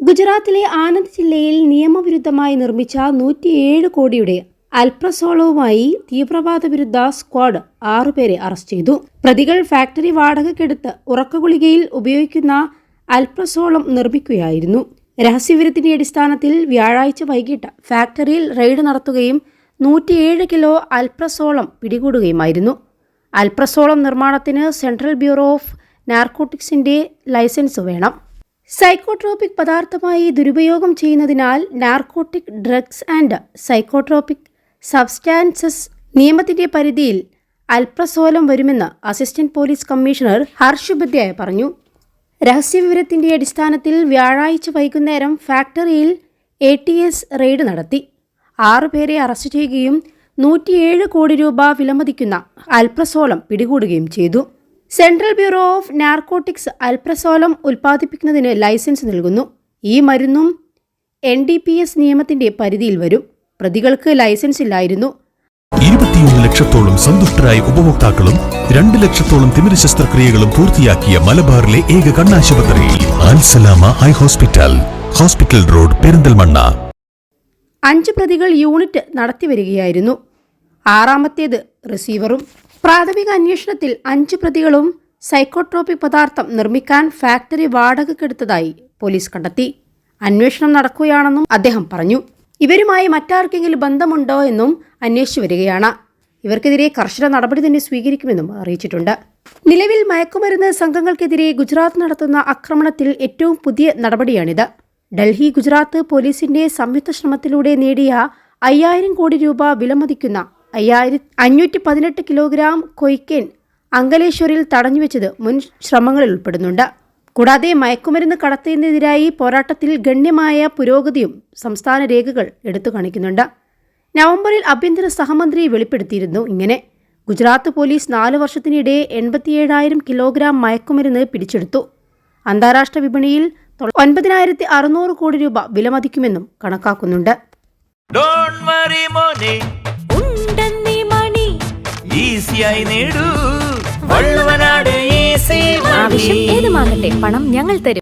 ഗുജറാത്തിലെ ആനന്ദ് ജില്ലയിൽ നിയമവിരുദ്ധമായി നിർമ്മിച്ച നൂറ്റിയേഴ് കോടിയുടെ അൽപ്രസോളവുമായി തീവ്രവാദ വിരുദ്ധ സ്ക്വാഡ് ആറുപേരെ അറസ്റ്റ് ചെയ്തു. പ്രതികൾ ഫാക്ടറി വാടകയ്ക്കെടുത്ത് ഉറക്കഗുളികയിൽ ഉപയോഗിക്കുന്ന അൽപ്രസോളം നിർമ്മിക്കുകയായിരുന്നു. രഹസ്യവിവരത്തിന്റെ അടിസ്ഥാനത്തിൽ വ്യാഴാഴ്ച വൈകിട്ട് ഫാക്ടറിയിൽ റെയ്ഡ് നടത്തുകയും നൂറ്റിയേഴ് കിലോ അൽപ്രസോളം പിടികൂടുകയുമായിരുന്നു. അൽപ്രസോളം നിർമ്മാണത്തിന് സെൻട്രൽ ബ്യൂറോ ഓഫ് നാർക്കോട്ടിക്സിന്റെ ലൈസൻസ് വേണം. സൈക്കോട്രോപിക് പദാർത്ഥമായി ദുരുപയോഗം ചെയ്യുന്നതിനാൽ narcotic drugs and psychotropic substances നിയമത്തിന്റെ പരിധിയിൽ അൽപ്രസോലം വരുമെന്ന് assistant police commissioner Harsh Upadhyaya പറഞ്ഞു. രഹസ്യവിവരത്തിന്റെ അടിസ്ഥാനത്തിൽ വ്യാഴാഴ്ച വൈകുന്നേരം ഫാക്ടറിയിൽ എ ടി എസ് റെയ്ഡ് നടത്തി. ആറുപേരെ അറസ്റ്റ് ചെയ്യുകയും നൂറ്റിയേഴ് കോടി രൂപ വിലമതിക്കുന്ന അൽപ്രസോളം പിടികൂടുകയും ചെയ്തു. Central bureau of narcotics alprazolam ഉൽപ്പാദിപ്പിക്കുന്നതിന് licence നൽകുന്നു. ഈ മരുന്നും എൻ ഡി പി എസ് നിയമത്തിന്റെ പരിധിയിൽ വരും. പ്രതികൾക്ക് ലൈസൻസ് ഇല്ലായിരുന്നു. ഇരുപത്തിയൊന്ന് ലക്ഷത്തോളം സന്തുഷ്ടരായ ഉപഭോക്താക്കളും രണ്ട് ലക്ഷത്തോളം തിമിര ശസ്ത്രക്രിയകളും പൂർത്തിയാക്കിയ മലബാറിലെ ഏക കണ്ണാശുപത്രി Alsalama eye hospital hospital road Perinthalmanna. അഞ്ച് പ്രതികൾ യൂണിറ്റ് നടത്തിവരികയായിരുന്നു. ആറാമത്തേത് റിസീവറും പ്രാഥമിക അന്വേഷണത്തിൽ അഞ്ച് പ്രതികളും സൈക്കോട്രോപിക് പദാർത്ഥം നിർമ്മിക്കാൻ ഫാക്ടറി വാടകയ്ക്കെടുത്തതായി പോലീസ് കണ്ടെത്തി. അന്വേഷണം നടക്കുകയാണെന്നും അദ്ദേഹം പറഞ്ഞു. ഇവരുമായി മറ്റാർക്കെങ്കിലും ബന്ധമുണ്ടോ എന്നും അന്വേഷിച്ചു വരികയാണ്. ഇവർക്കെതിരെ കർശന നടപടി തന്നെ സ്വീകരിക്കുമെന്നും അറിയിച്ചിട്ടുണ്ട്. നിലവിൽ മയക്കുമരുന്ന് സംഘങ്ങൾക്കെതിരെ ഗുജറാത്ത് നടത്തുന്ന ആക്രമണത്തിൽ ഏറ്റവും പുതിയ നടപടിയാണിത്. ഡൽഹി ഗുജറാത്ത് പോലീസിന്റെ സംയുക്ത ശ്രമത്തിലൂടെ നേടിയ അയ്യായിരം കോടി രൂപ വിലമതിക്കുന്ന അയ്യായിരത്തി അഞ്ഞൂറ്റി പതിനെട്ട് കിലോഗ്രാം കൊയ്ക്കേൻ അങ്കലേശ്വരിൽ തടഞ്ഞുവെച്ചത് മുൻ ശ്രമങ്ങളിൽ ഉൾപ്പെടുന്നുണ്ട്. കൂടാതെ മയക്കുമരുന്ന് കടത്തിയതിനെതിരായി പോരാട്ടത്തിൽ ഗണ്യമായ പുരോഗതിയും സംസ്ഥാന രേഖകൾ എടുത്തു കാണിക്കുന്നുണ്ട്. നവംബറിൽ ആഭ്യന്തര സഹമന്ത്രി വെളിപ്പെടുത്തിയിരുന്നു ഇങ്ങനെ. ഗുജറാത്ത് പോലീസ് നാല് വർഷത്തിനിടെ എൺപത്തിയേഴായിരം കിലോഗ്രാം മയക്കുമരുന്ന് പിടിച്ചെടുത്തു. അന്താരാഷ്ട്ര വിപണിയിൽ ഒൻപതിനായിരത്തി അറുന്നൂറ് കോടി രൂപ വിലമതിക്കുമെന്നും കണക്കാക്കുന്നുണ്ട്. ഈസിയായി നേടൂ. വള്ളുവനാട് ആവശ്യം ഏതുമാകട്ടെ പണം ഞങ്ങൾ തരും.